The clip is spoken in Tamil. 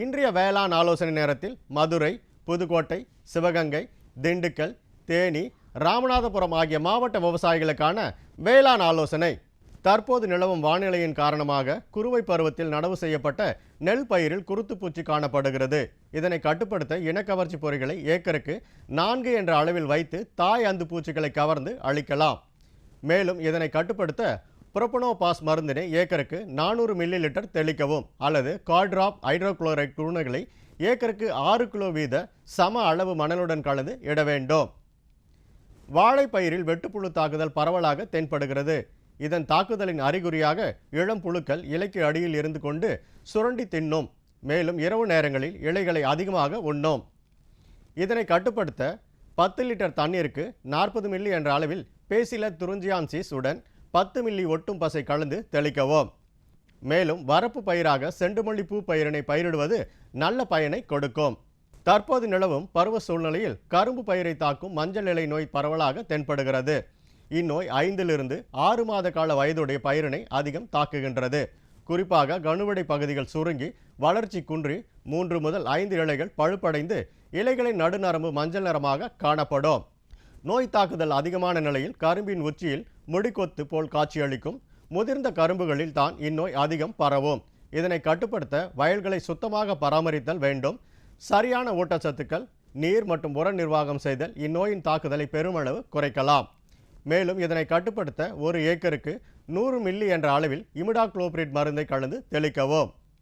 இன்றைய வேளாண் ஆலோசனை நேரத்தில் மதுரை புதுக்கோட்டை சிவகங்கை திண்டுக்கல் தேனி ராமநாதபுரம் ஆகிய மாவட்ட விவசாயிகளுக்கான வேளாண் ஆலோசனை. தற்போது நிலவும் வானிலையின் காரணமாக குறுவை பருவத்தில் நடவு செய்யப்பட்ட நெல் பயிரில் குருத்துப்பூச்சி காணப்படுகிறது. இதனை கட்டுப்படுத்த இனக்கவர்ச்சி பொறிகளை ஏக்கருக்கு நான்கு என்ற அளவில் வைத்து தாய் அந்து பூச்சிகளை கவர்ந்து அழிக்கலாம். மேலும் இதனை கட்டுப்படுத்த புரோபனோபாஸ் மருந்தினை ஏக்கருக்கு நானூறு மில்லி லிட்டர் தெளிக்கவும் அல்லது கார்ட்ராப் ஹைட்ரோகுளோரைட் குருணைகளை ஏக்கருக்கு ஆறு கிலோ வீத சம அளவு மணலுடன் கலந்து இட வேண்டும். வாழைப்பயிரில் வெட்டுப்புழு தாக்குதல் பரவலாக தென்படுகிறது. இதன் தாக்குதலின் அறிகுறியாக இளம் புழுக்கள் இலைக்கு அடியில் இருந்து கொண்டு சுரண்டி தின்னும். மேலும் இரவு நேரங்களில் இலைகளை அதிகமாக உண்ணும். இதனை கட்டுப்படுத்த பத்து லிட்டர் தண்ணீருக்கு நாற்பது மில்லி என்ற அளவில் பேசில துருஞ்சியான்சிஸ் உடன் பத்து மில்லி ஒட்டும் பசை கலந்து தெளிக்கவும். மேலும் வரப்பு பயிராக செண்டுமல்லி பூ பயிரினை பயிரிடுவது நல்ல பயனை கொடுக்கும். தற்போது நிலவும் பருவ சூழ்நிலையில் கரும்பு பயிரை தாக்கும் மஞ்சள் இலை நோய் பரவலாக தென்படுகிறது. இந்நோய் ஐந்திலிருந்து ஆறு மாத கால வயதுடைய பயிரினை அதிகம் தாக்குகின்றது. குறிப்பாக கணுவடை பகுதிகள் சுருங்கி வளர்ச்சி குன்றி மூன்று முதல் ஐந்து இலைகள் பழுப்படைந்து இலைகளின் நடுநரம்பு மஞ்சள் நிறமாக காணப்படும். நோய் தாக்குதல் அதிகமான நிலையில் கரும்பின் உச்சியில் முடிக்கொத்து போல் காட்சியளிக்கும். முதிர்ந்த கரும்புகளில் தான் இந்நோய் அதிகம் பரவும். இதனை கட்டுப்படுத்த வயல்களை சுத்தமாக பராமரித்தல் வேண்டும். சரியான ஊட்டச்சத்துக்கள் நீர் மற்றும் உர நிர்வாகம் செய்தல் இந்நோயின் தாக்குதலை பெருமளவு குறைக்கலாம். மேலும் இதனை கட்டுப்படுத்த ஒரு ஏக்கருக்கு நூறு மில்லி என்ற அளவில் இமிடாக்ளோபிரிட் மருந்தை கலந்து தெளிக்கவும்.